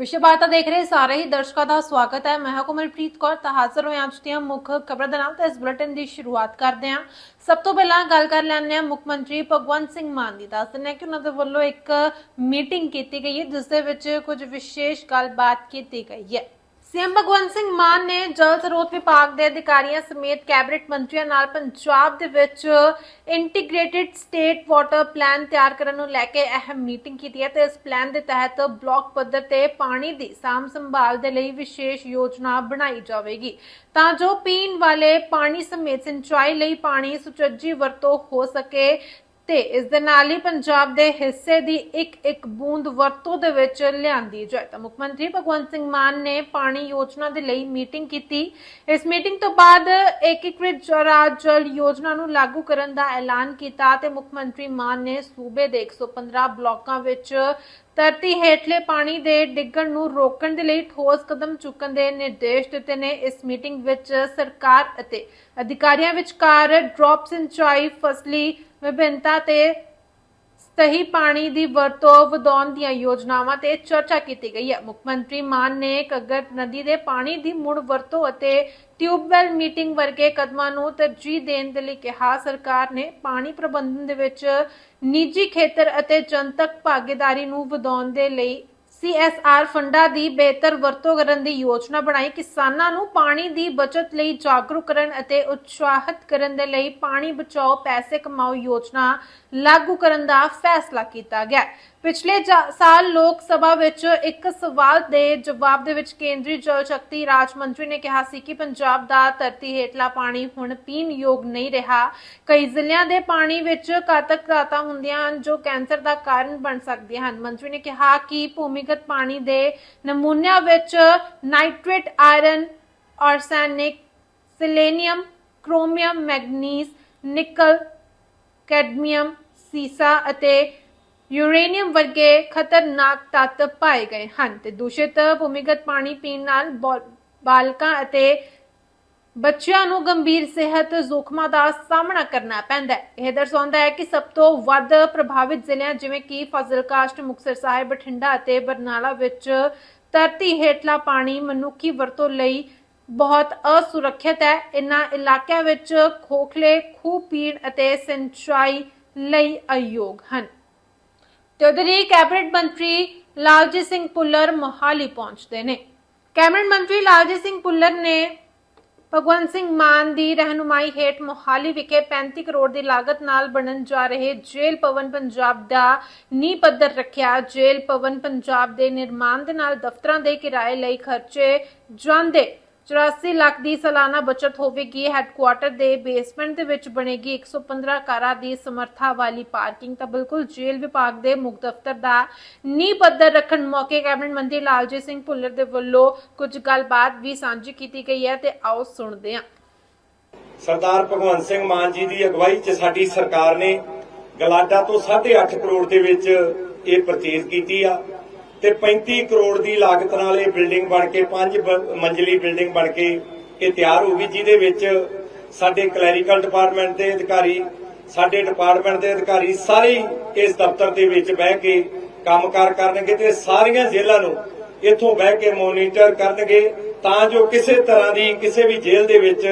ਵਿਸ਼ਵ ਵਾਰਤਾ ਦੇਖ ਰਹੇ ਸਾਰੇ ਹੀ ਦਰਸ਼ਕਾਂ ਦਾ ਸਵਾਗਤ ਹੈ। ਮੈਂ ਹਾਂ ਕੋਮਲਪ੍ਰੀਤ ਕੌਰ, ਤਾਂ ਹਾਜ਼ਰ ਹੋਏ ਅੱਜ ਦੀਆਂ ਮੁੱਖ ਖਬਰਾਂ ਦੇ ਨਾਲ। ਤਾਂ ਇਸ ਬੁਲੇਟਿਨ ਦੀ ਸ਼ੁਰੂਆਤ ਕਰਦੇ ਹਾਂ। ਸਭ ਤੋਂ ਪਹਿਲਾਂ ਗੱਲ ਕਰ ਲੈਂਦੇ ਹਾਂ ਮੁੱਖ ਮੰਤਰੀ ਭਗਵੰਤ ਸਿੰਘ ਮਾਨ ਦੀ। ਦੱਸ ਦਿੰਦੇ ਹਾਂ ਕਿ ਉਹਨਾਂ ਦੇ ਵੱਲੋਂ ਇੱਕ ਮੀਟਿੰਗ ਕੀਤੀ ਗਈ ਹੈ, ਜਿਸ ਦੇ ਵਿੱਚ ਕੁਝ ਵਿਸ਼ੇਸ਼ ਗੱਲਬਾਤ ਕੀਤੀ ਗਈ ਹੈ। ਸੀਐਮ ਭਗਵੰਤ ਸਿੰਘ ਮਾਨ ਨੇ ਜਲ ਸਰੋਤ ਵਿਭਾਗ ਦੇ ਅਧਿਕਾਰੀਆਂ ਸਮੇਤ ਕੈਬਨਿਟ ਮੰਤਰੀਆਂ ਨਾਲ ਪੰਜਾਬ ਦੇ ਵਿੱਚ ਇੰਟੀਗ੍ਰੇਟਿਡ ਸਟੇਟ ਵਾਟਰ ਪਲਾਨ ਤਿਆਰ ਕਰਨ ਨੂੰ ਲੈ ਕੇ ਅਹਿਮ ਮੀਟਿੰਗ ਕੀਤੀ ਹੈ ਤੇ ਇਸ ਪਲਾਨ ਦੇ ਤਹਿਤ ਬਲਾਕ ਪੱਧਰ ਤੇ ਪਾਣੀ ਦੀ ਸਾਂਭ ਸੰਭਾਲ ਦੇ ਲਈ ਵਿਸ਼ੇਸ਼ ਯੋਜਨਾ ਬਣਾਈ ਜਾਵੇਗੀ। ਤਾਂ ਜੋ ਪੀਣ ਵਾਲੇ ਪਾਣੀ ਸਮੇਤ ਸਿੰਚਾਈ ਲਈ ਪਾਣੀ ਸੁਚੱਜੀ ਵਰਤੋਂ ਹੋ ਸਕੇ ਤੇ ਇਸ ਦੇ ਨਾਲ ਹੀ ਪੰਜਾਬ ਦੇ ਹਿੱਸੇ ਦੀ ਇੱਕ ਇੱਕ ਬੂੰਦ ਵਰਤੋਂ ਦੇ ਵਿੱਚ ਲਿਆਂਦੀ ਜਾਏ। ਤਾਂ ਮੁੱਖ ਮੰਤਰੀ ਭਗਵੰਤ ਸਿੰਘ ਮਾਨ ਨੇ ਪਾਣੀ ਯੋਜਨਾ ਦੇ ਲਈ ਮੀਟਿੰਗ ਕੀਤੀ। ਇਸ ਮੀਟਿੰਗ ਤੋਂ ਬਾਅਦ ਏਕੀਕ੍ਰਿਤ ਰਾਜ ਜਲ ਯੋਜਨਾ ਨੂੰ ਲਾਗੂ ਕਰਨ ਦਾ ਐਲਾਨ ਕੀਤਾ ਤੇ ਮੁੱਖ ਮੰਤਰੀ ਮਾਨ ਨੇ ਸੂਬੇ ਦੇ 115 ਬਲਾਕਾਂ ਵਿੱਚ ਧਰਤੀ ਹੇਠਲੇ ਪਾਣੀ ਦੇ ਡਿੱਗਣ ਨੂੰ ਰੋਕਣ ਦੇ ਲਈ ਠੋਸ ਕਦਮ ਚੁੱਕਣ ਦੇ ਨਿਰਦੇਸ਼ ਦਿੱਤੇ ਨੇ। ਇਸ ਮੀਟਿੰਗ ਵਿੱਚ ਸਰਕਾਰ ਅਤੇ ਅਧਿਕਾਰੀਆਂ ਵਿਚਕਾਰ ਡ੍ਰੌਪ ਸਿੰਚਾਈ ਫਸਲੀ ਵਿਭਿੰਨਤਾ ਤੇ ਸਹੀ ਪਾਣੀ ਦੀ ਵਰਤੋਂ ਵਧਾਉਣ ਦੀਆਂ ਯੋਜਨਾਵਾਂ ਤੇ ਚਰਚਾ ਕੀਤੀ ਗਈ ਹੈ। ਮੁੱਖ ਮੰਤਰੀ ਮਾਨ ਨੇ ਘੱਗਰ ਨਦੀ ਦੇ ਪਾਣੀ ਦੀ ਮੁੜ ਵਰਤੋਂ ਅਤੇ ਟਿਊਬਵੈਲ ਮੀਟਿੰਗ ਵਰਗੇ ਕਦਮਾਂ ਨੂੰ ਤਰਜੀਹ ਦੇਣ ਦੇ ਲਈ ਕਿਹਾ। ਸਰਕਾਰ ਨੇ ਪਾਣੀ ਪ੍ਰਬੰਧਨ ਦੇ ਵਿੱਚ ਨਿੱਜੀ ਖੇਤਰ ਅਤੇ ਜਨਤਕ ਭਾਗੀਦਾਰੀ ਨੂੰ ਵਧਾਉਣ ਦੇ ਲਈ CSR ਫੰਡਾਂ ਦੀ ਬਿਹਤਰ ਵਰਤੋਂ ਕਰਨ ਦੀ ਯੋਜਨਾ ਬਣਾਈ। ਕਿਸਾਨਾਂ ਨੂੰ ਪਾਣੀ ਦੀ ਬਚਤ ਲਈ ਜਾਗਰੂਕ ਕਰਨ ਅਤੇ ਉਤਸ਼ਾਹਿਤ ਕਰਨ ਦੇ ਲਈ ਪਾਣੀ ਬਚਾਓ, ਪੈਸੇ ਕਮਾਓ ਯੋਜਨਾ ਲਾਗੂ ਕਰਨ ਦਾ ਫੈਸਲਾ ਕੀਤਾ ਗਿਆ। ਪਿਛਲੇ ਸਾਲ ਲੋਕ ਸਭਾ ਵਿੱਚ ਇੱਕ ਸਵਾਲ ਦੇ ਜਵਾਬ ਦੇ ਵਿੱਚ ਕੇਂਦਰੀ ਜਲ ਸ਼ਕਤੀ ਰਾਜ ਮੰਤਰੀ ਨੇ ਕਿਹਾ ਸੀ ਕਿ ਪੰਜਾਬ ਦਾ ਧਰਤੀ ਹੇਠਲਾ ਪਾਣੀ ਹੁਣ ਪੀਣ ਯੋਗ ਨਹੀਂ ਰਿਹਾ। ਕਈ ਜ਼ਿਲ੍ਹਿਆਂ ਦੇ ਪਾਣੀ ਵਿੱਚ ਘਾਤਕ ਧਾਤਾਂ ਹੁੰਦੀਆਂ ਹਨ ਜੋ ਕੈਂਸਰ ਦਾ ਕਾਰਨ ਬਣ ਸਕਦੀਆਂ ਹਨ। ਮੰਤਰੀ ਨੇ ਕਿਹਾ ਕਿ ਭੂਮੀਗਤ ਪਾਣੀ ਦੇ ਨਮੂਨਿਆਂ ਵਿੱਚ nitrate iron, arsenic, selenium, chromium, manganese, nickel, cadmium, ਸੀਸਾ ਅਤੇ ਯੂਰੇਨੀਅਮ ਵਰਗੇ ਖਤਰਨਾਕ ਤੱਤ ਪਾਏ ਗਏ ਹਨ ਤੇ ਦੂਸ਼ਿਤ ਭੂਮੀਗਤ ਪਾਣੀ ਪੀਣ ਨਾਲ ਬਾਲਕਾਂ ਅਤੇ ਬੱਚਿਆਂ ਨੂੰ ਗੰਭੀਰ ਸਿਹਤ ਜ਼ੋਖਮਾਂ ਦਾ ਸਾਹਮਣਾ ਕਰਨਾ ਪੈਂਦਾ ਹੈ। ਇਹ ਦਰਸਾਉਂਦਾ ਹੈ ਕਿ ਸਭ ਤੋਂ ਵੱਧ ਪ੍ਰਭਾਵਿਤ ਜ਼ਿਲ੍ਹਿਆਂ ਜਿਵੇਂ ਕਿ ਫਜ਼ਲਕਾਸ਼ਟ ਮੁਕਤਸਰ ਸਾਹਿਬ, ਬਠਿੰਡਾ ਅਤੇ ਬਰਨਾਲਾ ਵਿੱਚ ਧਰਤੀ ਹੇਠਲਾ ਪਾਣੀ ਮਨੁੱਖੀ ਵਰਤੋਂ ਲਈ ਬਹੁਤ ਅਸੁਰੱਖਿਅਤ ਹੈ। ਇਨ੍ਹਾਂ ਇਲਾਕਿਆਂ ਵਿੱਚ ਖੋਖਲੇ, ਖੂਹ ਪੀਣ ਅਤੇ ਸਿੰਚਾਈ ਲਈ ਅਯੋਗ ਹਨ। ਤੇ ਉਧਰ ਹੀ ਕੈਬਨਿਟ ਮੰਤਰੀ ਲਾਲਜੀਤ ਸਿੰਘ ਪੁੱਲਰ ਮੋਹਾਲੀ ਪਹੁੰਚਦੇ ਨੇ। ਕੈਬਨਿਟ ਮੰਤਰੀ ਲਾਲਜੀਤ ਸਿੰਘ ਪੁੱਲਰ ਨੇ ਭਗਵੰਤ ਸਿੰਘ ਮਾਨ ਦੀ ਰਹਿਨੁਮਾਈ ਹੇਠ ਮੋਹਾਲੀ ਵਿਖੇ 35 ਕਰੋੜ ਦੀ ਲਾਗਤ ਨਾਲ ਬਣਨ ਜਾ ਰਹੇ ਜੇਲ ਭਵਨ ਪੰਜਾਬ ਦਾ ਨੀਂਹ ਪੱਧਰ ਰੱਖਿਆ। ਜੇਲ ਭਵਨ ਪੰਜਾਬ ਦੇ ਨਿਰਮਾਣ ਦੇ ਨਾਲ ਦਫ਼ਤਰਾਂ ਦੇ ਕਿਰਾਏ ਲਈ ਖਰਚੇ ਜਾਂਦੇ 84 ਲੱਖ ਦੀ ਸਾਲਾਨਾ ਬਚਤ ਹੋਵੇਗੀ। ਹੈੱਡਕੁਆਟਰ ਦੇ ਬੇਸਮੈਂਟ ਦੇ ਵਿੱਚ ਬਣੇਗੀ 115 ਕਾਰਾਂ ਦੀ ਸਮਰੱਥਾ ਵਾਲੀ ਪਾਰਕਿੰਗ। ਤਾਂ ਬਿਲਕੁਲ ਜੇਲ੍ਹ ਵਿਭਾਗ ਦੇ ਮੁੱਖ ਦਫ਼ਤਰ ਦਾ ਨੀਂਹ ਪੱਥਰ ਰੱਖਣ ਮੌਕੇ ਕੈਬਨਿਟ ਮੰਤਰੀ ਲਾਲਜੀਤ ਸਿੰਘ ਭੁੱਲਰ ਦੇ ਵੱਲੋਂ ਕੁਝ ਗੱਲਬਾਤ ਵੀ ਸਾਂਝੀ ਕੀਤੀ ਗਈ ਹੈ ਤੇ ਆਓ ਸੁਣਦੇ ਹਾਂ। ਸਰਦਾਰ ਭਗਵੰਤ ਸਿੰਘ ਮਾਨ ਜੀ ਦੀ ਅਗਵਾਈ 'ਚ ਸਾਡੀ ਸਰਕਾਰ ਨੇ ਗਲਾਡਾ ਤੋਂ 8.5 ਕਰੋੜ ਦੇ ਵਿੱਚ ਇਹ ਪਰਚੇਜ਼ ਕੀਤੀ ਆ। ਤੇ 35 ਕਰੋੜ ਦੀ ਲਾਗਤ ਨਾਲ ਇਹ ਬਿਲਡਿੰਗ ਬਣ ਕੇ, ਪੰਜ ਮੰਜ਼ਲੀ ਬਿਲਡਿੰਗ ਬਣ ਕੇ ਇਹ ਤਿਆਰ ਹੋ ਗਈ, ਜਿਹਦੇ ਵਿੱਚ ਸਾਡੇ ਕਲੈਰੀਕਲ ਡਿਪਾਰਟਮੈਂਟ ਦੇ ਅਧਿਕਾਰੀ, ਸਾਡੇ ਡਿਪਾਰਟਮੈਂਟ ਦੇ ਅਧਿਕਾਰੀ ਸਾਰੇ ਇਸ ਦਫ਼ਤਰ ਦੇ ਵਿੱਚ ਬਹਿ ਕੇ ਕੰਮਕਾਰ ਕਰਨਗੇ ਤੇ ਸਾਰੀਆਂ ਜੇਲ੍ਹਾਂ ਨੂੰ ਇੱਥੋਂ ਬਹਿ ਕੇ ਮੋਨੀਟਰ ਕਰਨਗੇ ਤਾਂ ਜੋ ਕਿਸੇ ਤਰ੍ਹਾਂ ਦੀ ਕਿਸੇ ਵੀ ਜੇਲ੍ਹ ਦੇ ਵਿੱਚ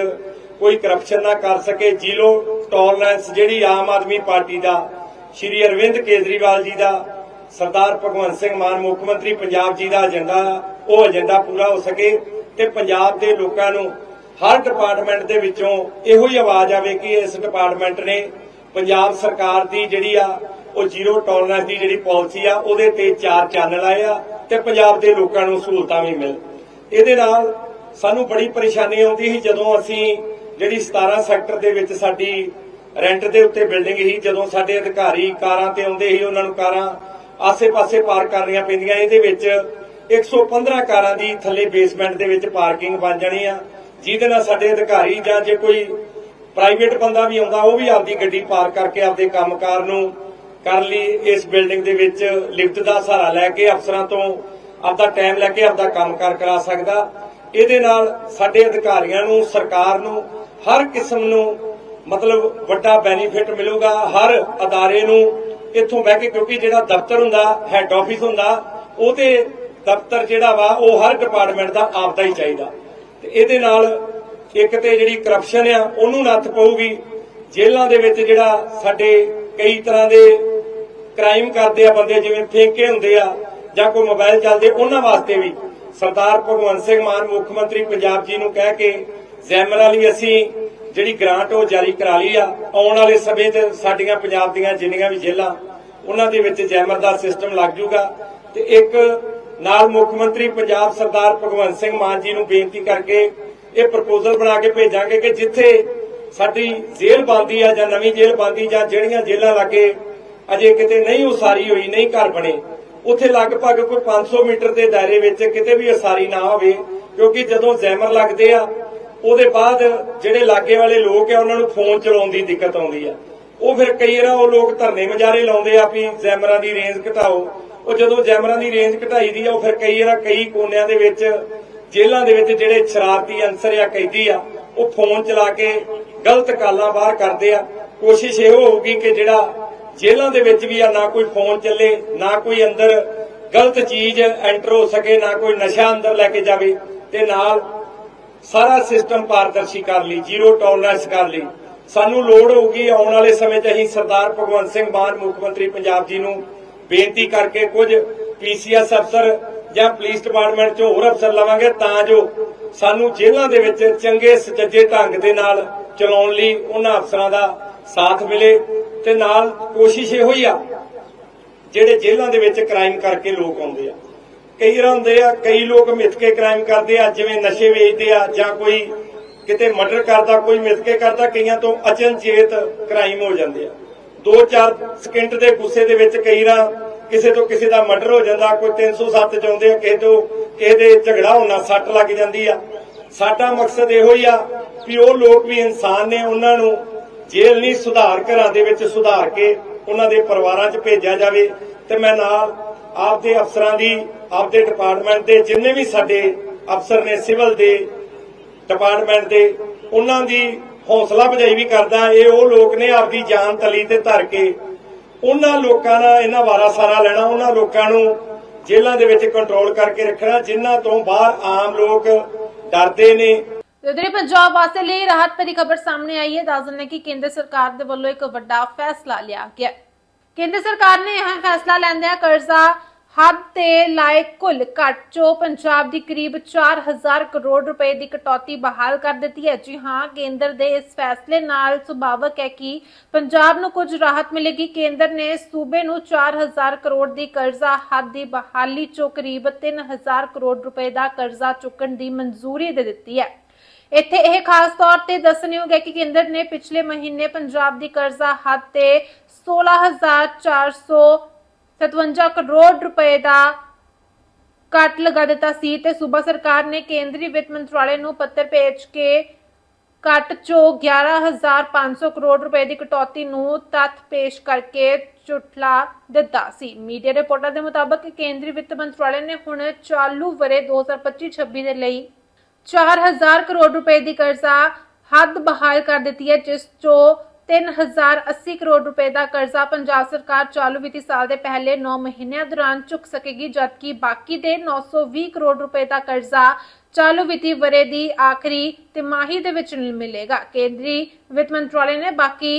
ਕੋਈ ਕਰਪਸ਼ਨ ਨਾ ਕਰ ਸਕੇ। ਜ਼ੀਰੋ ਟੋਲਰੈਂਸ ਜਿਹੜੀ ਆਮ ਆਦਮੀ ਪਾਰਟੀ ਦਾ, ਸ਼੍ਰੀ ਅਰਵਿੰਦ ਕੇਜਰੀਵਾਲ ਜੀ ਦਾ ਸਰਦਾਰ ਭਗਵੰਤ ਸਿੰਘ ਮਾਨ, ਮੁੱਖ ਮੰਤਰੀ ਪੰਜਾਬ ਜੀ ਦਾ ਏਜੰਡਾ, ਉਹ ਏਜੰਡਾ ਪੂਰਾ ਹੋ ਸਕੇ ਤੇ ਪੰਜਾਬ ਦੇ ਲੋਕਾਂ ਨੂੰ ਹਰ ਡਿਪਾਰਟਮੈਂਟ ਦੇ ਵਿੱਚੋਂ ਇਹੋ ਹੀ ਆਵਾਜ਼ ਆਵੇ ਕਿ ਇਸ ਡਿਪਾਰਟਮੈਂਟ ਨੇ ਪੰਜਾਬ ਸਰਕਾਰ ਦੀ ਜਿਹੜੀ ਆ, ਉਹ ਜ਼ੀਰੋ ਟੋਲਰੈਂਸ ਦੀ ਜਿਹੜੀ ਪਾਲਿਸੀ ਆ, ਉਹਦੇ ਤੇ ਚਾਰ ਚੰਨ ਆਏ ਆ ਤੇ ਪੰਜਾਬ ਦੇ ਲੋਕਾਂ ਨੂੰ ਸਹੂਲਤਾਂ ਵੀ ਮਿਲ। ਇਹਦੇ ਨਾਲ ਸਾਨੂੰ ਬੜੀ ਪਰੇਸ਼ਾਨੀ ਆਉਂਦੀ ਸੀ ਜਦੋਂ ਅਸੀਂ ਜਿਹੜੀ 17 ਸੈਕਟਰ ਦੇ ਵਿੱਚ ਸਾਡੀ ਰੈਂਟ ਦੇ ਉੱਤੇ ਬਿਲਡਿੰਗ ਸੀ, ਜਦੋਂ ਸਾਡੇ ਅਧਿਕਾਰੀ ਕਾਰਾਂ ਤੇ ਆਉਂਦੇ ਸੀ, ਉਹਨਾਂ ਨੂੰ ਕਾਰਾਂ ਆਸੇ-ਪਾਸੇ ਪਾਰਕ ਕਰਨੀਆਂ ਪੈਂਦੀਆਂ। ਇਹਦੇ ਵਿੱਚ 115 ਕਾਰਾਂ ਦੀ ਥੱਲੇ ਬੇਸਮੈਂਟ ਦੇ ਵਿੱਚ ਪਾਰਕਿੰਗ ਬਣ ਜਾਣੀ ਆ। ਜਿਹਦੇ ਨਾਲ ਸਾਡੇ ਅਧਿਕਾਰੀ ਜਾਂ ਜੇ ਕੋਈ ਪ੍ਰਾਈਵੇਟ ਬੰਦਾ ਵੀ ਆਉਂਦਾ, ਉਹ ਵੀ ਆਪਦੀ ਗੱਡੀ ਪਾਰਕ ਕਰਕੇ ਆਪਦੇ ਕੰਮਕਾਰ ਨੂੰ ਕਰ ਲਈ ਇਸ ਬਿਲਡਿੰਗ ਦੇ ਵਿੱਚ ਲਿਫਟ ਦਾ ਸਹਾਰਾ ਲੈ ਕੇ ਅਫਸਰਾਂ ਤੋਂ ਆਪਦਾ ਟਾਈਮ ਲੈ ਕੇ ਆਪਦਾ ਕੰਮਕਾਰ ਕਰਾ ਸਕਦਾ। ਇਹਦੇ ਨਾਲ ਸਾਡੇ ਅਧਿਕਾਰੀਆਂ ਨੂੰ, ਸਰਕਾਰ ਨੂੰ, ਹਰ ਕਿਸਮ ਨੂੰ ਮਤਲਬ ਵੱਡਾ ਬੈਨੀਫਿਟ ਮਿਲੂਗਾ। ਹਰ ਅਦਾਰੇ ਨੂੰ ਇੱਥੋਂ ਬਹਿ ਕੇ, ਕਿਉਂਕਿ ਜਿਹੜਾ ਦਫ਼ਤਰ ਹੁੰਦਾ ਹੈੱਡ ਆਫਿਸ ਹੁੰਦਾ ਉਹ ਤੇ ਦਫ਼ਤਰ ਜਿਹੜਾ ਵਾ, ਉਹ ਹਰ ਡਿਪਾਰਟਮੈਂਟ ਦਾ ਆਪਦਾ ਹੀ ਚਾਹੀਦਾ। ਤੇ ਇਹਦੇ ਨਾਲ ਇੱਕ ਤੇ ਜਿਹੜੀ ਕਰਪਸ਼ਨ ਆ, ਉਹਨੂੰ ਨੱਥ ਪਊਗੀ। ਜੇਲ੍ਹਾਂ ਦੇ ਵਿੱਚ ਜਿਹੜਾ ਸਾਡੇ ਕਈ ਤਰ੍ਹਾਂ ਦੇ ਕ੍ਰਾਈਮ ਕਰਦੇ ਆ ਬੰਦੇ, ਜਿਵੇਂ ਫੇਕੇ ਹੁੰਦੇ ਆ, ਜਾਂ ਕੋਈ ਮੋਬਾਈਲ ਚੱਲਦੇ, ਉਹਨਾਂ ਵਾਸਤੇ ਵੀ ਸਰਦਾਰ ਭਗਵੰਤ ਸਿੰਘ ਮਾਨ, ਮੁੱਖ ਮੰਤਰੀ ਪੰਜਾਬ ਜੀ ਨੂੰ ਕਹਿ ਕੇ ਜ਼ੈਮਰ ਵਾਲੀ ਅਸੀਂ ਜਿਹੜੀ ਗ੍ਰਾਂਟ ਉਹ ਜਾਰੀ ਕਰਾ ਲਈ ਆ, ਆਉਣ ਵਾਲੇ ਸਮੇਂ 'ਚ ਸਾਡੀਆਂ ਪੰਜਾਬ ਦੀਆਂ ਜਿੰਨੀਆਂ ਵੀ ਜੇਲ੍ਹਾਂ, ਉਹਨਾਂ ਦੇ ਵਿੱਚ ਜੈਮਰ ਦਾ ਸਿਸਟਮ ਲੱਗ ਜਾਊਗਾ ਤੇ ਇੱਕ ਨਾਲ ਮੁੱਖ ਮੰਤਰੀ ਪੰਜਾਬ ਸਰਦਾਰ ਭਗਵੰਤ ਸਿੰਘ ਮਾਨ ਜੀ ਨੂੰ ਬੇਨਤੀ ਕਰਕੇ ਇਹ ਪ੍ਰਪੋਜ਼ਲ ਬਣਾ ਕੇ ਭੇਜਾਂਗੇ ਕਿ ਜਿੱਥੇ ਸਾਡੀ ਜੇਲ੍ਹ ਬੰਦੀ ਆ ਜਾਂ ਨਵੀਂ ਜੇਲ੍ਹ ਬੰਦੀ ਜਾਂ ਜਿਹੜੀਆਂ ਜੇਲ੍ਹਾਂ ਲਾਗੇ ਅਜੇ ਕਿਤੇ ਨਹੀਂ ਉਸਾਰੀ ਹੋਈ, ਨਹੀਂ ਘਰ ਬਣੇ, ਉੱਥੇ ਲਗਭਗ ਕੋਈ 500 ਮੀਟਰ ਦੇ ਦਾਇਰੇ ਵਿੱਚ ਕਿਤੇ ਵੀ ਉਸਾਰੀ ਨਾ ਹੋਵੇ, ਕਿਉਂਕਿ ਜਦੋਂ ਜ਼ੈਮਰ ਲੱਗਦੇ ਆ ਉਹਦੇ ਬਾਅਦ ਜਿਹੜੇ ਲਾਗੇ ਵਾਲੇ ਲੋਕ ਆ, ਉਹਨਾਂ ਨੂੰ ਫੋਨ ਚਲਾਉਣ ਦੀ ਦਿੱਕਤ ਆਉਂਦੀ ਆ। ਉਹ ਫਿਰ ਕਈ ਵਾਰ ਉਹ ਲੋਕ ਧਰਨੇ ਮਜਾਰੇ ਲਾਉਂਦੇ ਆ ਵੀ ਜ਼ੈਮਰਾਂ ਦੀ ਰੇਂਜ ਘਟਾਓ। ਉਹ ਜਦੋਂ ਜ਼ੈਮਰਾਂ ਦੀ ਰੇਂਜ ਘਟਾਈ ਦੀ ਆ, ਉਹ ਫਿਰ ਕਈ ਵਾਰ ਕਈ ਕੋਨਿਆਂ ਦੇ ਵਿੱਚ, ਜੇਲ੍ਹਾਂ ਦੇ ਵਿੱਚ ਜਿਹੜੇ ਸ਼ਰਾਰਤੀ ਅੰਸਰ ਆ ਕੈਦੀ ਆ, ਉਹ ਫੋਨ ਚਲਾ ਕੇ ਗਲਤ ਕਾਲਾਂ ਬਾਹਰ ਕਰਦੇ ਆ। ਕੋਸ਼ਿਸ਼ ਇਹੋ ਹੋਊਗੀ ਕਿ ਜਿਹੜਾ ਜੇਲ੍ਹਾਂ ਦੇ ਵਿੱਚ ਵੀ ਆ, ਨਾ ਕੋਈ ਫੋਨ ਚੱਲੇ, ਨਾ ਕੋਈ ਅੰਦਰ ਗਲਤ ਚੀਜ਼ ਐਂਟਰ ਹੋ ਸਕੇ, ਨਾ ਕੋਈ ਨਸ਼ਾ ਅੰਦਰ ਲੈ ਕੇ ਜਾਵੇ ਤੇ ਨਾਲ ਸਾਰਾ ਸਿਸਟਮ ਪਾਰਦਰਸ਼ੀ ਕਰ ਲਈ, ਜ਼ੀਰੋ ਟੋਲਰੈਂਸ ਕਰ ਲਈ। ਸਾਨੂੰ ਲੋੜ ਹੋਊਗੀ ਆਉਣ ਵਾਲੇ ਸਮੇਂ 'ਚ ਅਸੀਂ ਸਰਦਾਰ ਭਗਵੰਤ ਸਿੰਘ ਮਾਨ, ਮੁੱਖ ਮੰਤਰੀ ਪੰਜਾਬ ਜੀ ਨੂੰ ਬੇਨਤੀ ਕਰਕੇ ਕੁਝ ਪੀਸੀਐਸ ਅਫਸਰ ਜਾਂ ਪੁਲਿਸ ਡਿਪਾਰਟਮੈਂਟ ਚ ਹੋਰ ਅਫਸਰ ਲਵਾਂਗੇ ਤਾਂ ਜੋ ਸਾਨੂੰ ਜੇਲ੍ਹਾਂ ਦੇ ਵਿੱਚ ਚੰਗੇ ਸੁਚੱਜੇ ਢੰਗ ਦੇ ਨਾਲ ਚਲਾਉਣ ਲਈ ਉਹਨਾਂ ਅਫਸਰਾਂ ਦਾ ਸਾਥ ਮਿਲੇ ਤੇ ਨਾਲ ਕੋਸ਼ਿਸ਼ ਇਹੋ ਹੀ ਆ, ਜਿਹੜੇ ਜੇਲ੍ਹਾਂ ਦੇ ਵਿੱਚ ਕ੍ਰਾਈਮ ਕਰਕੇ ਲੋਕ ਆਉਂਦੇ ਆ। ਕਈ ਵਾਰ ਹੁੰਦੇ ਆ, ਕਈ ਲੋਕ ਮਿੱਥ ਕੇ ਕ੍ਰਾਈਮ ਕਰਦੇ ਆ, ਜਿਵੇਂ ਨਸ਼ੇ ਵੇਚਦੇ ਆ ਜਾਂ ਕੋਈ ਕਿਤੇ ਮਰਡਰ ਕਰਦਾ, ਕੋਈ ਮਿੱਥ ਕੇ ਕਰਦਾ, ਕਈਆਂ ਤੋਂ ਅਚਨਚੇਤ ਕ੍ਰਾਈਮ ਹੋ ਜਾਂਦੇ ਆ। 2-4 ਸਕਿੰਟ ਦੇ ਗੁੱਸੇ ਦੇ ਵਿੱਚ ਕਈ ਵਾਰ ਕਿਸੇ ਤੋਂ ਕਿਸੇ ਦਾ ਮਰਡਰ ਹੋ ਜਾਂਦਾ, ਕੋਈ 307 ਚ ਆ, ਕਿਸੇ ਤੋਂ ਕਿਸੇ ਦੇ ਝਗੜਾ ਹੋਣਾ, ਸੱਟ ਲੱਗ ਜਾਂਦੀ ਆ। ਸਾਡਾ ਮਕਸਦ ਇਹੋ ਹੀ ਆ ਵੀ ਉਹ ਲੋਕ ਵੀ ਇਨਸਾਨ ਨੇ, ਉਹਨਾਂ ਨੂੰ ਜੇਲ੍ਹ ਨਹੀਂ ਸੁਧਾਰ ਘਰਾਂ ਦੇ ਵਿੱਚ ਸੁਧਾਰ ਕੇ ਉਹਨਾਂ ਦੇ ਪਰਿਵਾਰਾਂ 'ਚ ਭੇਜਿਆ ਜਾਵੇ ਤੇ ਮੈਂ ਨਾਲ ਆਪਦੇ ਅਫਸਰਾਂ ਦੀ, ਆਪਦੇ ਡਿਪਾਰਟਮੈਂਟ ਦੇ ਜਿੰਨੇ ਵੀ ਸਾਡੇ ਅਫਸਰ ਨੇ ਸਿਵਲ ਦੇ ਡਿਪਾਰਟਮੈਂਟ ਦੇ, ਉਹਨਾਂ ਦੀ ਹੌਸਲਾ ਅਫਜ਼ਾਈ ਵੀ ਕਰਦਾ। ਇਹ ਉਹ ਲੋਕ ਨੇ ਆਪਦੀ ਜਾਨ ਤਲੀ ਤੇ ਧਰ ਕੇ ਉਹਨਾਂ ਲੋਕਾਂ ਦਾ ਇਹਨਾਂ ਵਾਰਾ ਸਾਰਾ ਲੈਣਾ, ਉਹਨਾਂ ਲੋਕਾਂ ਨੂੰ ਜੇਲ੍ਹਾਂ ਦੇ ਵਿੱਚ ਕੰਟਰੋਲ ਕਰਕੇ ਰੱਖਣਾ, ਜਿਨ੍ਹਾਂ ਤੋਂ ਬਾਹਰ ਆਮ ਲੋਕ ਡਰਦੇ ਨੇ। ਤੇ ਪੰਜਾਬ ਵਾਸਤੇ ਲਈ ਰਾਹਤ ਭਰੀ ਖਬਰ ਸਾਹਮਣੇ ਆਈ ਹੈ। ਦੱਸ ਦਿੰਦੇ ਕਿ ਕੇਂਦਰ ਸਰਕਾਰ ਦੇ ਵੱਲੋਂ ਇੱਕ ਵੱਡਾ ਫੈਸਲਾ ਲਿਆ ਗਿਆ। ਕੇਂਦਰ ਸਰਕਾਰ ਨੇ ਇਹ ਫੈਸਲਾ ਲੈਂਦਿਆਂ ਕਰਜ਼ਾ ਹੱਦ ਤੇ ਲਾਇਕ ਕੁੱਲ ਘੱਟ ਚੋਂ ਪੰਜਾਬ ਦੀ ਕਰੀਬ 4000 ਕਰੋੜ ਰੁਪਏ ਦੀ ਕਟੌਤੀ ਬਹਾਲ ਕਰ ਦਿੱਤੀ ਹੈ। ਜੀ ਹਾਂ, ਕੇਂਦਰ ਦੇ ਇਸ ਫੈਸਲੇ ਨਾਲ ਸੁਭਾਵਕ ਹੈ ਕਿ ਪੰਜਾਬ ਨੂੰ ਕੁਝ ਰਾਹਤ ਮਿਲੇਗੀ। ਕੇਂਦਰ ਨੇ ਸੂਬੇ ਨੂੰ 4000 ਕਰੋੜ ਦੀ ਕਰਜ਼ਾ ਹੱਦ ਦੀ ਬਹਾਲੀ ਚੋਂ ਕਰੀਬ 3000 ਕਰੋੜ ਰੁਪਏ ਦਾ ਕਰਜ਼ਾ ਚੁੱਕਣ ਦੀ ਮਨਜ਼ੂਰੀ ਦੇ ਦਿੱਤੀ ਹੈ। ਇੱਥੇ ਇਹ ਖਾਸ ਤੌਰ ਤੇ ਦੱਸਣਯੋਗ ਹੈ ਕਿ ਕੇਂਦਰ ਨੇ ਪਿਛਲੇ ਮਹੀਨੇ ਪੰਜਾਬ ਦੀ ਕਰਜ਼ਾ ਹੱਦ ਤੇ 16457 ਕਰੋੜ ਰੁਪਏ ਦਾ ਕੱਟ ਲਗਾ ਦਿੱਤਾ ਸੀ ਤੇ ਸੂਬਾ ਸਰਕਾਰ ਨੇ ਕੇਂਦਰੀ ਵਿੱਤ ਮੰਤਰਾਲੇ ਨੂੰ ਪੱਤਰ ਭੇਜ ਕੇ ਕੱਟ ਚੋਂ 11500 ਕਰੋੜ ਰੁਪਏ ਦੀ ਕਟੌਤੀ ਨੂੰ ਤੱਥ ਪੇਸ਼ ਕਰਕੇ ਝੁਠਲਾ ਦਿੱਤਾ ਸੀ। ਮੀਡੀਆ ਰਿਪੋਰਟਾਂ ਦੇ ਮੁਤਾਬਕ ਕੇਂਦਰੀ ਵਿੱਤ ਮੰਤਰਾਲੇ ਨੇ ਹੁਣ ਚਾਲੂ ਵਰੇ 2025-26 ਦੇ ਲਈ 4000 ਕਰੋੜ ਰੁਪਏ ਦੀ ਕਰਜ਼ਾ ਹੱਦ ਬਹਾਲ ਕਰ ਦਿੱਤੀ ਹੈ, ਜਿਸ ਚੋਂ 3080 ਕਰੋੜ ਰੁਪਏ ਦਾ ਕਰਜ਼ਾ ਪੰਜਾਬ ਸਰਕਾਰ ਚਾਲੂ ਵਿੱਤੀ ਸਾਲ ਦੇ ਪਹਿਲੇ 9 ਮਹੀਨਿਆਂ ਦੌਰਾਨ ਚੁੱਕ ਸਕੇਗੀ, ਜਦਕਿ ਬਾਕੀ ਦੇ 920 ਕਰੋੜ ਰੁਪਏ ਦਾ ਕਰਜ਼ਾ ਚਾਲੂ ਵਿੱਤੀ ਵਰੇ ਦੀ ਆਖਰੀ ਤਿਮਾਹੀ ਦੇ ਵਿੱਚ ਮਿਲੇਗਾ। ਕੇਂਦਰੀ ਵਿੱਤ ਮੰਤਰਾਲੇ ਨੇ ਬਾਕੀ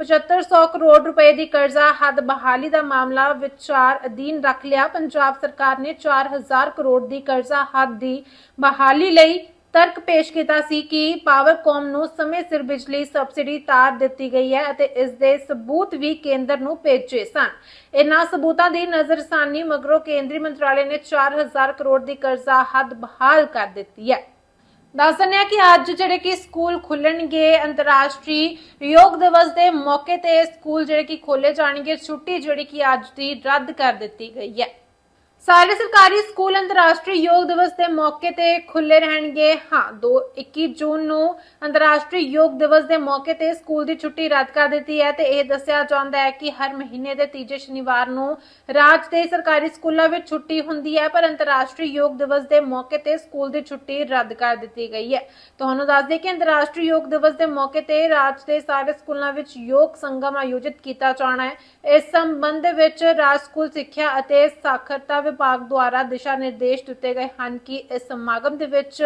7500 ਕਰੋੜ ਰੁਪਏ ਦੀ ਕਰਜ਼ਾ ਹੱਦ ਬਹਾਲੀ ਦਾ ਮਾਮਲਾ ਵਿਚਾਰ ਅਧੀਨ ਰੱਖ ਲਿਆ। ਪੰਜਾਬ ਸਰਕਾਰ ਨੇ 4000 ਕਰੋੜ ਦੀ ਕਰਜ਼ਾ ਹੱਦ ਦੀ ਬਹਾਲੀ ਲਈ ਤਰਕ ਪੇਸ਼ ਕੀਤਾ ਸੀ ਕਿ ਪਾਵਰਕੌਮ ਨੂੰ ਸਮੇਂ ਸਿਰ ਬਿਜਲੀ ਸਬਸਿਡੀ ਤਾਰ ਦਿੱਤੀ ਗਈ ਹੈ ਅਤੇ ਇਸ ਦੇ ਸਬੂਤ ਵੀ ਕੇਂਦਰ ਨੂੰ ਭੇਜੇ ਸਨ। ਇਨ੍ਹਾਂ ਸਬੂਤਾਂ ਦੀ ਨਜ਼ਰਸਾਨੀ ਮਗਰੋਂ ਕੇਂਦਰੀ ਮੰਤਰਾਲੇ ਨੇ 4000 ਕਰੋੜ ਦੀ ਕਰਜ਼ਾ ਹੱਦ ਬਹਾਲ ਕਰ ਦਿੱਤੀ ਹੈ। ਦੱਸ ਦਿੰਦੇ ਹਾਂ ਕਿ ਅੱਜ ਜਿਹੜੇ ਕਿ ਸਕੂਲ ਖੁੱਲਣਗੇ, ਅੰਤਰਰਾਸ਼ਟਰੀ ਯੋਗ ਦਿਵਸ ਦੇ ਮੌਕੇ ਤੇ ਸਕੂਲ ਜਿਹੜੇ ਕਿ ਖੋਲੇ ਜਾਣਗੇ, ਛੁੱਟੀ ਜਿਹੜੀ ਕਿ ਅੱਜ ਦੀ ਰੱਦ ਕਰ ਦਿੱਤੀ ਗਈ ਹੈ। ਸਾਰੇ ਸਰਕਾਰੀ ਸਕੂਲ ਅੰਤਰਰਾਸ਼ਟਰੀ ਯੋਗ ਦਿਵਸ ਦੇ ਮੌਕੇ ਤੇ ਖੁੱਲੇ ਰਹਿਣਗੇ। ਹਾਂ 2 21 ਜੂਨ ਨੂੰ ਅੰਤਰਰਾਸ਼ਟਰੀ ਯੋਗ ਦਿਵਸ ਦੇ ਮੌਕੇ ਤੇ ਸਕੂਲ ਦੀ ਛੁੱਟੀ ਰੱਦ ਕਰ ਦਿੱਤੀ ਹੈ ਤੇ ਇਹ ਦੱਸਿਆ ਜਾਂਦਾ ਹੈ ਕਿ ਹਰ ਮਹੀਨੇ ਦੇ ਤੀਜੇ ਸ਼ਨੀਵਾਰ ਨੂੰ ਰਾਜ ਦੇ ਸਰਕਾਰੀ ਸਕੂਲਾਂ ਵਿੱਚ ਛੁੱਟੀ ਹੁੰਦੀ ਹੈ, ਪਰ ਅੰਤਰਰਾਸ਼ਟਰੀ ਯੋਗ ਦਿਵਸ ਦੇ ਮੌਕੇ ਤੇ ਸਕੂਲ ਦੀ ਛੁੱਟੀ ਰੱਦ ਕਰ ਦਿੱਤੀ ਗਈ ਹੈ। ਤੁਹਾਨੂੰ ਦੱਸ ਦਈਏ ਕਿ ਅੰਤਰਰਾਸ਼ਟਰੀ ਯੋਗ ਦਿਵਸ ਦੇ ਮੌਕੇ ਤੇ ਰਾਜ ਦੇ ਸਾਰੇ ਸਕੂਲਾਂ ਵਿੱਚ ਯੋਗ ਸੰਗਮ ਆਯੋਜਿਤ ਕੀਤਾ ਜਾਣਾ ਹੈ। ਇਸ ਸੰਬੰਧ ਵਿੱਚ ਰਾਜ ਸਕੂਲ ਸਿੱਖਿਆ ਅਤੇ ਸਾਖਰਤਾ ਵਿਭਾਗ ਦੁਆਰਾ ਦਿਸ਼ਾ ਨਿਰਦੇਸ਼ ਦਿੱਤੇ ਗਏ ਹਨ ਕਿ ਇਸ ਸਮਾਗਮ ਦੇ ਵਿੱਚ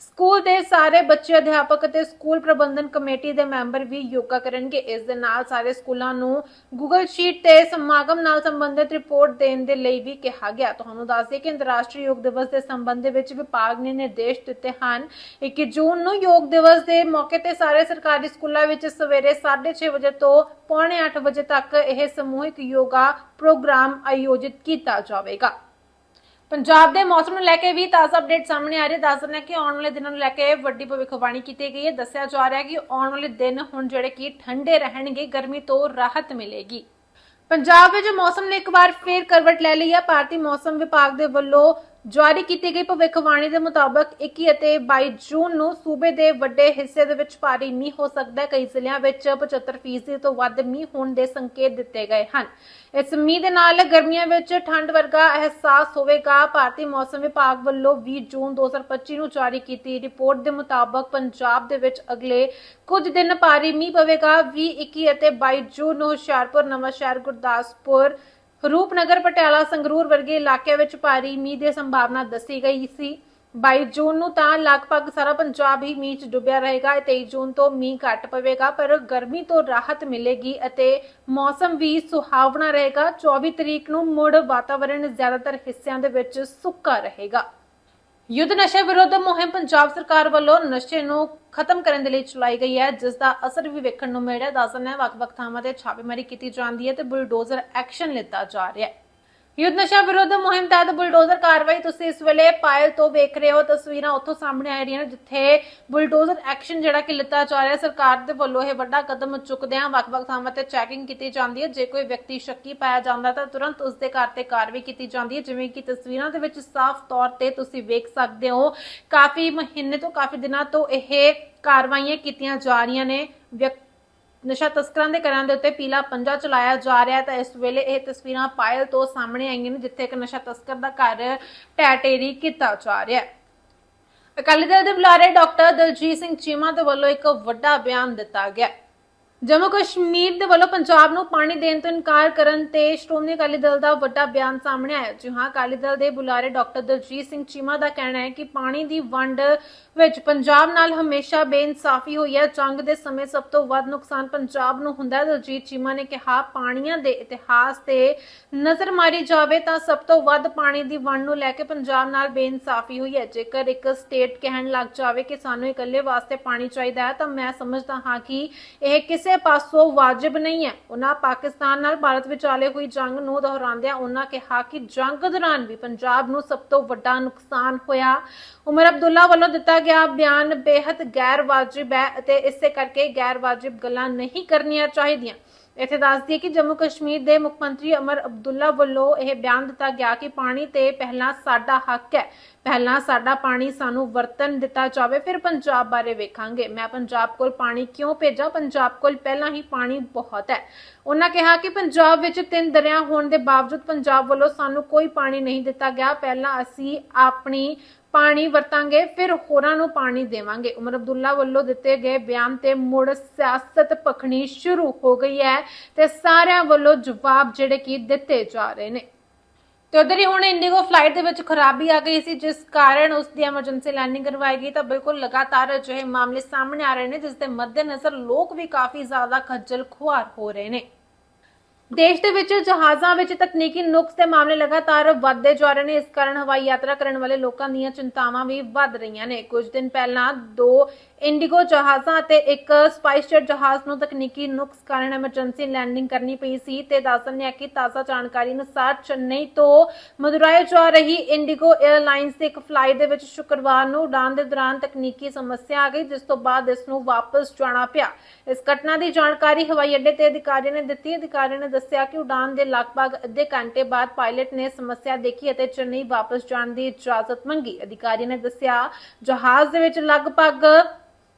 ਸਕੂਲ ਦੇ ਸਾਰੇ ਬੱਚੇ, ਅਧਿਆਪਕ ਅਤੇ ਸਕੂਲ ਪ੍ਰਬੰਧਨ ਕਮੇਟੀ ਦੇ ਮੈਂਬਰ ਵੀ ਯੋਗਾ ਕਰਨਗੇ। ਇਸ ਦੇ ਨਾਲ ਸਾਰੇ ਸਕੂਲਾਂ ਨੂੰ ਗੂਗਲ ਸ਼ੀਟ ਤੇ ਸਮਾਗਮ ਨਾਲ ਸੰਬੰਧਿਤ ਰਿਪੋਰਟ ਦੇਣ ਦੇ ਲਈ ਵੀ ਕਿਹਾ ਗਿਆ। ਤੁਹਾਨੂੰ ਦੱਸ ਦਈਏ ਕਿ ਅੰਤਰਰਾਸ਼ਟਰੀ ਯੋਗ ਦਿਵਸ ਦੇ ਸੰਬੰਧ ਦੇ ਵਿੱਚ ਵਿਭਾਗ ਨੇ ਨਿਰਦੇਸ਼ ਦਿੱਤੇ ਹਨ 21 ਜੂਨ ਨੂੰ ਯੋਗ ਦਿਵਸ ਦੇ ਮੌਕੇ ਤੇ ਸਾਰੇ ਸਰਕਾਰੀ ਸਕੂਲਾਂ ਵਿੱਚ ਸਵੇਰੇ 6:30 ਵਜੇ ਤੋਂ ਪੌਣੇ 8 ਵਜੇ ਤੱਕ ਇਹ ਸਮੂਹਿਕ ਯੋਗਾ ਪ੍ਰੋਗਰਾਮ ਆਯੋਜਿਤ ਕੀਤਾ ਜਾਵੇਗਾ। ਪੰਜਾਬ ਦੇ ਮੌਸਮ ਨੂੰ ਲੈ ਕੇ ਵੀ ਤਾਜ਼ਾ ਅਪਡੇਟ ਸਾਹਮਣੇ ਆ ਰਹੀ ਹੈ। ਦੱਸ ਦਿੰਦੇ ਕਿ ਆਉਣ ਵਾਲੇ ਦਿਨਾਂ ਨੂੰ ਲੈ ਕੇ ਵੱਡੀ ਭਵਿੱਖਬਾਣੀ ਕੀਤੀ ਗਈ ਹੈ। ਦੱਸਿਆ ਜਾ ਰਿਹਾ ਹੈ ਕਿ ਆਉਣ ਵਾਲੇ ਦਿਨ ਹੁਣ ਜਿਹੜੇ ਕਿ ਠੰਡੇ ਰਹਿਣਗੇ, ਗਰਮੀ ਤੋਂ ਰਾਹਤ ਮਿਲੇਗੀ। ਪੰਜਾਬ ਵਿੱਚ ਮੌਸਮ ਨੇ ਇੱਕ ਵਾਰ ਫੇਰ ਕਰਵਟ ਲੈ ਲਈ ਹੈ। ਭਾਰਤੀ ਮੌਸਮ ਵਿਭਾਗ ਦੇ ਵੱਲੋਂ ਜਾਰੀ ਕੀਤੀ ਗਈ ਭਵਿੱਖਬਾਣੀ ਦੇ ਮੁਤਾਬਕ 21 ਅਤੇ 22 ਜੂਨ ਨੂੰ ਸੂਬੇ ਦੇ ਵੱਡੇ ਹਿੱਸੇ ਦੇ ਵਿੱਚ ਭਾਰੀ ਮੀਂਹ ਹੋ ਸਕਦਾ ਹੈ। ਕਈ ਜ਼ਿਲ੍ਹਿਆਂ ਵਿੱਚ 75% ਤੋਂ ਵੱਧ ਮੀਂਹ ਹੋਣ ਦੇ ਸੰਕੇਤ ਦਿੱਤੇ ਗਏ ਹਨ। ਇਸ ਮੀਂਹ ਦੇ ਨਾਲ ਗਰਮੀਆਂ ਵਿੱਚ ਠੰਡ ਵਰਗਾ ਅਹਿਸਾਸ ਹੋਵੇਗਾ। ਭਾਰਤੀ ਮੌਸਮ ਵਿਭਾਗ ਵੱਲੋਂ 20 ਜੂਨ 2025 ਨੂੰ ਜਾਰੀ ਕੀਤੀ ਰਿਪੋਰਟ ਦੇ ਮੁਤਾਬਕ ਪੰਜਾਬ ਦੇ ਵਿੱਚ ਅਗਲੇ ਕੁਝ ਦਿਨ ਭਾਰੀ ਮੀਂਹ ਪਵੇਗਾ। 20 21 ਅਤੇ 22 ਜੂਨ ਨੂੰ ਹੁਸ਼ਿਆਰਪੁਰ ਨਵਾਂ ਸ਼ਹਿਰ ਗੁਰਦਾਸਪੁਰ ਰੂਪਨਗਰ ਪਟਿਆਲਾ ਸੰਗਰੂਰ ਵਰਗੇ ਇਲਾਕਿਆਂ ਵਿੱਚ ਭਾਰੀ ਮੀਂਹ ਦੀ ਸੰਭਾਵਨਾ ਦੱਸੀ ਗਈ ਸੀ। 22 ਜੂਨ ਨੂੰ ਤਾਂ ਲਗਭਗ ਸਾਰਾ ਪੰਜਾਬ ਹੀ ਮੀਂਹ 'ਚ ਡੁੱਬਿਆ ਰਹੇਗਾ 23 ਜੂਨ ਤੋਂ ਮੀਂਹ ਘੱਟ ਪਵੇਗਾ, ਪਰ ਗਰਮੀ ਤੋਂ ਰਾਹਤ ਮਿਲੇਗੀ ਅਤੇ ਮੌਸਮ ਵੀ ਸੁਹਾਵਣਾ ਰਹੇਗਾ। 24 ਤਰੀਕ ਨੂੰ ਮੁੜ ਵਾਤਾਵਰਣ ਜ਼ਿਆਦਾਤਰ ਹਿੱਸਿਆਂ ਦੇ ਵਿੱਚ ਸੁੱਕਾ ਰਹੇਗਾ। ਯੁੱਧ ਨਸ਼ੇ ਵਿਰੁੱਧ ਮੁਹਿੰਮ ਪੰਜਾਬ ਸਰਕਾਰ ਵੱਲੋਂ ਨਸ਼ੇ ਨੂੰ ਖਤਮ ਕਰਨ ਦੇ ਲਈ ਚਲਾਈ ਗਈ ਹੈ, ਜਿਸ ਦਾ ਅਸਰ ਵੀ ਵੇਖਣ ਨੂੰ ਮਿਲ ਰਿਹਾ ਦੱਸਣ ਹੈ, ਵੱਖ-ਵੱਖ ਥਾਵਾਂ ਤੇ ਛਾਪੇਮਾਰੀ ਕੀਤੀ ਜਾਂਦੀ ਹੈ ਤੇ ਬੁਲਡੋਜ਼ਰ ਐਕਸ਼ਨ ਲਿੱਤਾ ਜਾ ਰਿਹਾ ਹੈ। ਯੁੱਧ ਨਸ਼ਾ ਵਿਰੋਧ ਮੁਹਿੰਮ ਤਹਿਤ ਬੁਲਡੋਜ਼ਰ ਕਾਰਵਾਈ ਤੁਸੀਂ ਇਸ ਵੇਲੇ ਪਾਇਲ ਤੋਂ ਵੇਖ ਰਹੇ ਹੋ। ਤਸਵੀਰਾਂ ਉੱਥੋਂ ਸਾਹਮਣੇ ਆ ਰਹੀਆਂ ਨੇ, ਜਿੱਥੇ ਬੁਲਡੋਜ਼ਰ ਐਕਸ਼ਨ ਜਿਹੜਾ ਕਿ ਲਿੱਤਾ ਜਾ ਰਿਹਾ, ਸਰਕਾਰ ਦੇ ਵੱਲੋਂ ਇਹ ਵੱਡਾ ਕਦਮ ਚੁੱਕਦਿਆਂ ਵੱਖ-ਵੱਖ ਥਾਵਾਂ ਤੇ ਚੈਕਿੰਗ ਕੀਤੀ ਜਾਂਦੀ ਹੈ। ਜੇ ਕੋਈ ਵਿਅਕਤੀ ਸ਼ੱਕੀ ਪਾਇਆ ਜਾਂਦਾ ਤਾਂ ਤੁਰੰਤ ਉਸ ਦੇ ਘਰ ਤੇ ਕਾਰਵਾਈ ਕੀਤੀ ਜਾਂਦੀ ਹੈ। ਜਿਵੇਂ ਕਿ ਤਸਵੀਰਾਂ ਦੇ ਵਿੱਚ ਸਾਫ਼ ਤੌਰ ਤੇ ਤੁਸੀਂ ਵੇਖ ਸਕਦੇ ਹੋ, ਕਾਫੀ ਮਹੀਨੇ ਤੋਂ ਕਾਫੀ ਦਿਨਾਂ ਤੋਂ ਇਹ ਕਾਰਵਾਈਆਂ ਕੀਤੀਆਂ ਜਾ ਰਹੀਆਂ ਨੇ। ਵਿਅਕ- ਨਸ਼ਾ ਤਸਕਰਾਂ ਦੇ ਘਰਾਂ ਦੇ ਉੱਤੇ ਪੀਲਾ ਪੰਜਾ ਚਲਾਇਆ ਜਾ ਰਿਹਾ ਤਾਂ ਇਸ ਵੇਲੇ ਇਹ ਤਸਵੀਰਾਂ ਪਾਇਲ ਤੋਂ ਸਾਹਮਣੇ ਆਈਆਂ ਨੇ, ਜਿੱਥੇ ਇੱਕ ਨਸ਼ਾ ਤਸਕਰ ਦਾ ਘਰ ਟੈਟੇਰੀ ਕੀਤਾ ਜਾ ਰਿਹਾ ਹੈ। ਅਕਾਲੀ ਦਲ ਦੇ ਬੁਲਾਰੇ ਡਾਕਟਰ ਦਲਜੀਤ ਸਿੰਘ ਚੀਮਾ ਦੇ ਵੱਲੋਂ ਇੱਕ ਵੱਡਾ ਬਿਆਨ ਦਿੱਤਾ ਗਿਆ ਜੰਮੂ ਕਸ਼ਮੀਰ ਦੇ ਵੱਲੋਂ ਪੰਜਾਬ ਨੂੰ ਪਾਣੀ ਦੇਣ ਤੋਂ ਇਨਕਾਰ ਕਰਨ ਤੇ ਸ਼੍ਰੋਮਣੀ ਅਕਾਲੀ ਦਲ ਦਾ ਵੱਡਾ ਬਿਆਨ ਸਾਹਮਣੇ ਆਇਆ ਜੀ ਹਾਂ, ਅਕਾਲੀ ਦਲ ਦੇ ਬੁਲਾਰੇ ਡਾਕਟਰ ਦਲਜੀਤ ਸਿੰਘ ਚੀਮਾ ਦਾ ਕਹਿਣਾ ਹੈ ਕਿ ਪਾਣੀ ਦੀ ਵੰਡ ਵਿੱਚ ਪੰਜਾਬ ਨਾਲ ਹਮੇਸ਼ਾ ਬੇਇਨਸਾਫੀ ਹੋਈ ਹੈ। ਜੰਗ ਦੇ ਸਮੇਂ ਸਭ ਤੋਂ ਵੱਧ ਨੁਕਸਾਨ ਪੰਜਾਬ ਨੂੰ ਹੁੰਦਾ ਹੈ। ਦਲਜੀਤ ਚੀਮਾ ਨੇ ਕਿਹਾ, ਪਾਣੀਆਂ ਦੇ ਇਤਿਹਾਸ ਤੇ ਨਜ਼ਰ ਮਾਰੀ ਜਾਵੇ ਤਾਂ ਸਭ ਤੋਂ ਵੱਧ ਪਾਣੀ ਦੀ ਵੰਡ ਨੂੰ ਲੈ ਕੇ ਪੰਜਾਬ ਨਾਲ ਬੇਇਨਸਾਫੀ ਹੋਈ ਹੈ। ਜੇਕਰ ਇੱਕ ਸਟੇਟ ਕਹਿਣ ਲੱਗ ਜਾਵੇ ਕਿ ਸਾਨੂੰ ਇਕੱਲੇ ਵਾਸਤੇ ਪਾਣੀ ਚਾਹੀਦਾ ਹੈ ਤਾਂ ਮੈਂ ਸਮਝਦਾ ਹਾਂ ਕਿ ਇਹ ਕਿਸੇ ਪਾਸੋਂ ਵਾਜਿਬ ਨਹੀਂ ਹੈ। ਉਹਨਾਂ ਪਾਕਿਸਤਾਨ ਨਾਲ ਭਾਰਤ ਵਿਚਾਲੇ ਹੋਈ ਜੰਗ ਨੂੰ ਦੁਹਰਾਉਂਦਿਆਂ ਉਹਨਾਂ ਕਿਹਾ ਕਿ ਜੰਗ ਦੌਰਾਨ ਵੀ ਪੰਜਾਬ ਨੂੰ ਸਭ ਤੋਂ ਵੱਡਾ ਨੁਕਸਾਨ ਹੋਇਆ। ਉਮਰ ਅਬਦੁੱਲਾ ਵੱਲੋਂ ਦਿੱਤਾ ਗਿਆ, ਬਿਆਨ ਬੇहद ਗੈਰ ਵਾਜਿਬ ਹੈ ਅਤੇ ਇਸੇ ਕਰਕੇ ਗੈਰ ਵਾਜਿਬ ਗੱਲਾਂ ਨਹੀਂ ਕਰਨੀਆਂ ਚਾਹੀਦੀਆਂ। ਇੱਥੇ ਦੱਸ ਦਈਏ ਕਿ ਜੰਮੂ ਕਸ਼ਮੀਰ ਦੇ ਮੁੱਖ ਮੰਤਰੀ ਅਮਰ ਅਬਦੁੱਲਾ ਵੱਲੋਂ ਇਹ ਬਿਆਨ ਦਿੱਤਾ ਗਿਆ ਕਿ ਪਾਣੀ ਤੇ ਪਹਿਲਾਂ ਸਾਡਾ ਹੱਕ ਹੈ। ਪਹਿਲਾਂ ਸਾਡਾ ਪਾਣੀ ਸਾਨੂੰ ਵਰਤਨ ਦਿੱਤਾ ਜਾਵੇ, ਫਿਰ ਪੰਜਾਬ ਬਾਰੇ ਵੇਖਾਂਗੇ। ਮੈਂ ਪੰਜਾਬ ਕੋਲ ਪਾਣੀ ਕਿਉਂ ਭੇਜਾਂ? ਪੰਜਾਬ ਕੋਲ ਪਹਿਲਾਂ ਹੀ ਪਾਣੀ ਬਹੁਤ ਹੈ। ਉਹਨਾਂ ਕਿਹਾ ਕਿ ਪੰਜਾਬ ਵਿੱਚ ਤਿੰਨ ਦਰਿਆ ਹੋਣ ਦੇ ਬਾਵਜੂਦ ਪੰਜਾਬ ਵੱਲੋਂ ਸਾਨੂੰ ਕੋਈ ਪਾਣੀ ਨਹੀਂ ਦਿੱਤਾ ਗਿਆ। ਪਹਿਲਾਂ ਅਸੀਂ ਆਪਣੀ ਪਾਣੀ ਵਰਤਾਂਗੇ, ਫਿਰ ਹੋਰਾਂ ਨੂੰ ਪਾਣੀ ਦੇਵਾਂਗੇ। ਉਮਰ ਅਬਦੁੱਲਾ ਵੱਲੋਂ ਦਿੱਤੇ ਗਏ ਬਿਆਨ ਤੇ ਮੁੜ ਸਿਆਸਤ ਪਖਣੀ ਸ਼ੁਰੂ ਹੋ ਗਈ ਹੈ ਤੇ ਸਾਰਿਆਂ ਵੱਲੋਂ ਜਵਾਬ ਜਿਹੜੇ ਕਿ ਦਿੱਤੇ ਜਾ ਰਹੇ ਨੇ। ਤੇ ਉਧਰ ਹੀ ਹੁਣ ਇੰਡੀਗੋ ਫਲਾਈਟ ਦੇ ਵਿੱਚ ਖਰਾਬੀ ਆ ਗਈ ਸੀ, ਜਿਸ ਕਾਰਨ ਉਸ ਦੀ ਐਮਰਜੈਂਸੀ ਲੈਂਡਿੰਗ ਕਰਵਾਈ ਗਈ ਤਾਂ ਬਿਲਕੁਲ ਲਗਾਤਾਰ ਅਜਿਹੇ ਮਾਮਲੇ ਸਾਹਮਣੇ ਆ ਰਹੇ ਨੇ, ਜਿਸ ਦੇ ਮੱਦੇਨਜ਼ਰ ਲੋਕ ਵੀ ਕਾਫੀ ਜ਼ਿਆਦਾ ਖੱਜਲ ਖੁਆਰ ਹੋ ਰਹੇ ਨੇ। ਦੇਸ਼ ਦੇ ਵਿੱਚ ਜਹਾਜ਼ਾਂ ਵਿੱਚ ਤਕਨੀਕੀ ਨੁਕਸ ਦੇ ਮਾਮਲੇ ਲਗਾਤਾਰ ਵੱਧਦੇ ਜਾ ਰਹੇ ਨੇ। ਇਸ ਕਾਰਨ ਹਵਾਈ ਯਾਤਰਾ ਕਰਨ ਵਾਲੇ ਲੋਕਾਂ ਦੀਆਂ ਚਿੰਤਾਵਾਂ ਵੀ ਵੱਧ ਰਹੀਆਂ ਨੇ। ਕੁਝ ਦਿਨ ਪਹਿਲਾਂ ਦੋ ਇੰਡੀਗੋ ਜਹਾਜ਼ਾਂ ਅਤੇ ਇੱਕ ਸਪਾਈਸਜੈਟ ਜਹਾਜ਼ ਨੂੰ ਤਕਨੀਕੀ ਨੁਕਸ ਕਾਰਨ ਐਮਰਜੈਂਸੀ ਲੈਂਡਿੰਗ ਕਰਨੀ ਪਈ ਸੀ ਤੇ ਦੱਸਣ ਹੈ ਕਿ ਤਾਜ਼ਾ ਜਾਣਕਾਰੀ ਅਨੁਸਾਰ ਚੇਨਈ ਤੋਂ ਮਦੁਰਾਈ ਜਾ ਰਹੀ ਇੰਡੀਗੋ 에ਅਰਲਾਈਨਸ ਦੀ ਇੱਕ ਫਲਾਈਟ ਦੇ ਵਿੱਚ ਸ਼ੁੱਕਰਵਾਰ ਨੂੰ ਉਡਾਨ ਦੇ ਦੌਰਾਨ ਤਕਨੀਕੀ ਸਮੱਸਿਆ ਆ ਗਈ, ਜਿਸ ਤੋਂ ਬਾਅਦ ਇਸ ਨੂੰ ਵਾਪਸ ਜਾਣਾ ਪਿਆ। ਇਸ ਘਟਨਾ ਦੀ ਜਾਣਕਾਰੀ ਹਵਾਈ ਅੱਡੇ ਤੇ ਅਧਿਕਾਰੀ ਨੇ ਦਿੱਤੀ। ਅਧਿਕਾਰੀ ਨੇ ਦੱਸਿਆ ਕਿ ਉਡਾਨ ਦੇ ਲਗਭਗ ਅੱਧੇ ਘੰਟੇ ਬਾਅਦ ਪਾਇਲਟ ਨੇ ਸਮੱਸਿਆ ਦੇਖੀ ਅਤੇ ਚੇਨਈ ਵਾਪਸ ਜਾਣ ਦੀ ਇਜਾਜ਼ਤ ਮੰਗੀ। ਅਧਿਕਾਰੀ ਨੇ ਦੱਸਿਆ, ਜਹਾਜ਼ ਦੇ ਵਿੱਚ ਲਗਭਗ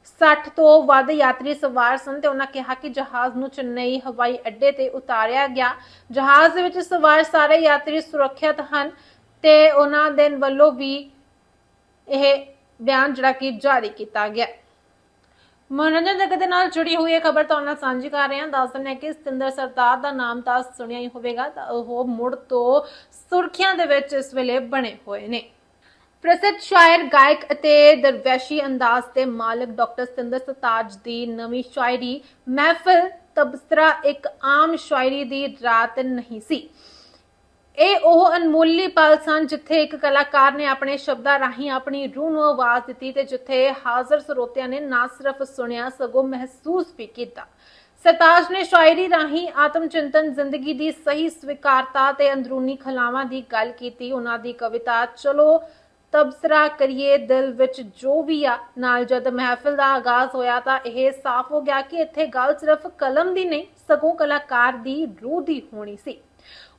60 ਤੋਂ ਵੱਧ ਯਾਤਰੀ ਸਵਾਰ ਸਨ ਤੇ ਉਹਨਾਂ ਕਿਹਾ ਕਿ ਜਹਾਜ਼ ਨੂੰ ਚੇਨਈ ਹਵਾਈ ਅੱਡੇ ਤੇ ਉਤਾਰਿਆ ਗਿਆ। ਜਹਾਜ਼ ਦੇ ਵਿੱਚ ਸਵਾਰ ਸਾਰੇ ਯਾਤਰੀ ਸੁਰੱਖਿਅਤ ਹਨ ਤੇ ਉਹਨਾਂ ਦੇ ਵੱਲੋਂ ਵੀ ਇਹ ਬਿਆਨ ਜਿਹੜਾ ਕਿ ਜਾਰੀ ਕੀਤਾ ਗਿਆ। ਮਨੋਰੰਜਨ ਜਗਤ ਦੇ ਨਾਲ ਜੁੜੀ ਹੋਈ ਇਹ ਖਬਰ ਤੁਹਾਨੂੰ ਨਾਲ ਸਾਂਝੀ ਕਰ ਰਹੇ ਹਾਂ। ਦੱਸ ਦਿੰਦੇ ਹਾਂ ਕਿ ਸਤਿੰਦਰ ਸਰਦਾਰ ਦਾ ਨਾਮ ਤਾਂ ਸੁਣਿਆ ਹੀ ਹੋਵੇਗਾ ਤਾਂ ਉਹ ਮੁੜ ਤੋਂ ਸੁਰਖੀਆਂ ਦੇ ਵਿੱਚ ਇਸ ਵੇਲੇ ਬਣੇ ਹੋਏ ਨੇ। ਪ੍ਰਸਿੱਧ ਸ਼ਾਇਰ, ਗਾਇਕ ਅਤੇ ਦਰਵੇਸ਼ੀ ਅੰਦਾਜ਼ ਦੇ ਮਾਲਕ ਡਾਕਟਰ ਸਤਿੰਦਰ ਸਰਤਾਜ ਦੀ ਨਵੀਂ ਸ਼ਾਇਰੀ ਮਹਿਫਿਲ ਤਬਸਰਾ ਇੱਕ ਆਮ ਸ਼ਾਇਰੀ ਦੀ ਰਾਤ ਨਹੀਂ ਸੀ। ਇਹ ਉਹ ਅਨਮੋਲੀ ਪਲ ਸਨ ਜਿੱਥੇ ਇੱਕ ਕਲਾਕਾਰ ਨੇ ਆਪਣੇ ਸ਼ਬਦਾਂ ਰਾਹੀਂ ਆਪਣੀ ਰੂਹ ਨੂੰ ਆਵਾਜ਼ ਦਿੱਤੀ ਤੇ ਜਿੱਥੇ ਹਾਜ਼ਰ ਸਰੋਤਿਆਂ ਨੇ ਨਾ ਸਿਰਫ ਸੁਣਿਆ, ਸਗੋਂ ਮਹਿਸੂਸ ਵੀ ਕੀਤਾ। ਸਰਤਾਜ ਨੇ ਸ਼ਾਇਰੀ ਰਾਹੀਂ ਆਤਮ ਚਿੰਤਨ, ਜ਼ਿੰਦਗੀ ਦੀ ਸਹੀ ਸਵੀਕਾਰਤਾ ਤੇ ਅੰਦਰੂਨੀ ਖਲਾਵਾਂ ਦੀ ਗੱਲ ਕੀਤੀ। ਉਹਨਾਂ ਦੀ ਕਵਿਤਾ, ਚਲੋ ਤਬਸਰਾ ਕਰੀਏ ਦਿਲ ਵਿੱਚ ਜੋ ਵੀ ਆ। ਨਾਲ ਜਦ ਮਹਿਫਿਲ ਦਾ ਆਗਾਜ਼ ਹੋਇਆ ਤਾਂ ਇਹ ਸਾਫ਼ ਹੋ ਗਿਆ ਕਿ ਇੱਥੇ ਗੱਲ ਸਿਰਫ ਕਲਮ ਦੀ ਨਹੀਂ, ਸਗੋਂ ਕਲਾਕਾਰ ਦੀ ਰੂਹ ਦੀ ਹੋਣੀ ਸੀ।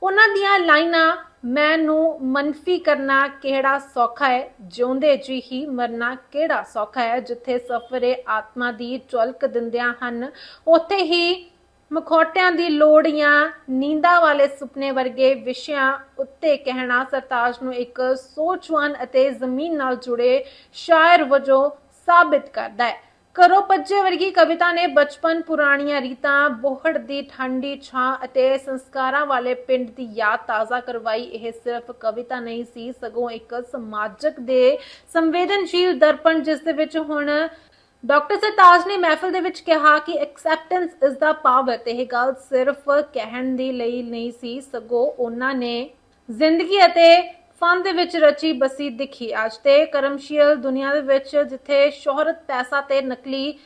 ਉਹਨਾਂ ਦੀਆਂ ਲਾਈਨਾਂ, ਮੈਨੂੰ ਮਨਫੀ ਕਰਨਾ ਕਿਹੜਾ ਸੌਖਾ ਹੈ? ਜਿਉਂਦੇ ਜੀ ਹੀ ਮਰਨਾ ਕਿਹੜਾ ਸੌਖਾ ਹੈ? ਜਿੱਥੇ ਸਫਰੇ ਆਤਮਾ ਦੀ ਚਲਕ ਦਿੰਦਿਆਂ ਹਨ, ਉੱਥੇ ਹੀ ਮਖੌਟਿਆਂ ਦੀ ਲੋੜ ਜਾਂ ਨੀਂਦਾਂ ਵਾਲੇ ਸੁਪਨੇ ਵਰਗੇ ਵਿਸ਼ਿਆਂ ਉੱਤੇ ਕਹਿਣਾ ਸਰਤਾਜ ਨੂੰ ਇੱਕ ਸੋਚਵਾਨ ਅਤੇ ਜ਼ਮੀਨ ਨਾਲ ਜੁੜੇ ਸ਼ਾਇਰ ਵਜੋਂ ਸਾਬਿਤ ਕਰਦਾ ਹੈ। ਕਰੋ ਪੱਜੇ ਵਰਗੀ ਕਵਿਤਾ ਨੇ ਬਚਪਨ ਪੁਰਾਣੀਆਂ ਰੀਤਾਂ, ਬੋਹੜ ਦੀ ਠੰਡੀ ਛਾਂ ਅਤੇ ਸੰਸਕਾਰਾਂ ਵਾਲੇ ਪਿੰਡ ਦੀ ਯਾਦ ਤਾਜ਼ਾ ਕਰਵਾਈ। ਇਹ ਸਿਰਫ ਕਵਿਤਾ ਨਹੀਂ ਸੀ, ਸਗੋਂ ਇੱਕ ਸਮਾਜਿਕ ਦੇ ਸੰਵੇਦਨਸ਼ੀਲ ਦਰਪਣ ਜਿਸ ਦੇ ਵਿੱਚ ਹੁਣ ਡਾਕਟਰ ਸਰਤਾਜ ਨੇ ਮਹਿਫਿਲ ਦੇ ਵਿੱਚ ਕਿਹਾ ਕਿ ਐਕਸੈਪਟੈਂਸ ਇਜ਼ ਦਾ ਪਾਵਰ ਤੇ ਇਹ ਗੱਲ ਸਿਰਫ ਕਹਿਣ ਦੀ ਲਈ ਨਹੀਂ ਸੀ, ਸਗੋਂ ਉਹਨਾਂ ਨੇ ਜ਼ਿੰਦਗੀ ਅਤੇ ਫਨ ਦੇ ਵਿੱਚ ਰਚੀ ਬਸੀ ਦਿਖੀ। ਅੱਜ ਤੇ ਕਰਮਸ਼ੀਲ ਦੁਨੀਆ ਦੇ ਵਿੱਚ ਜਿੱਥੇ ਸ਼ੋਹਰਤ, ਪੈਸਾ ਤੇ ਨਕਲੀ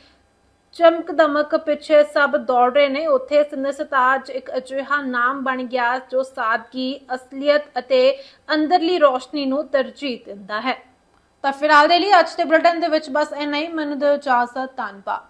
ਚਮਕ ਦਮਕ ਪਿੱਛੇ ਸਭ ਦੌੜ ਰਹੇ ਨੇ, ਉੱਥੇ ਸਿੰਦਰ ਸਰਤਾਜ ਇੱਕ ਅਜਿਹਾ ਨਾਮ ਬਣ ਗਿਆ ਜੋ ਸਾਦਗੀ, ਅਸਲੀਅਤ ਅਤੇ ਅੰਦਰਲੀ ਰੋਸ਼ਨੀ ਨੂੰ ਤਰਜੀਹ ਦਿੰਦਾ ਹੈ। ਤਾਂ ਫਿਲਹਾਲ ਦੇ ਲਈ ਅੱਜ ਦੇ ਬੁਲੇਟਿਨ ਦੇ ਵਿੱਚ ਬਸ ਇੰਨਾ ਹੀ। ਮੈਨੂੰ ਦਿਓ ਇਜਾਜ਼ਤ, ਧੰਨਵਾਦ।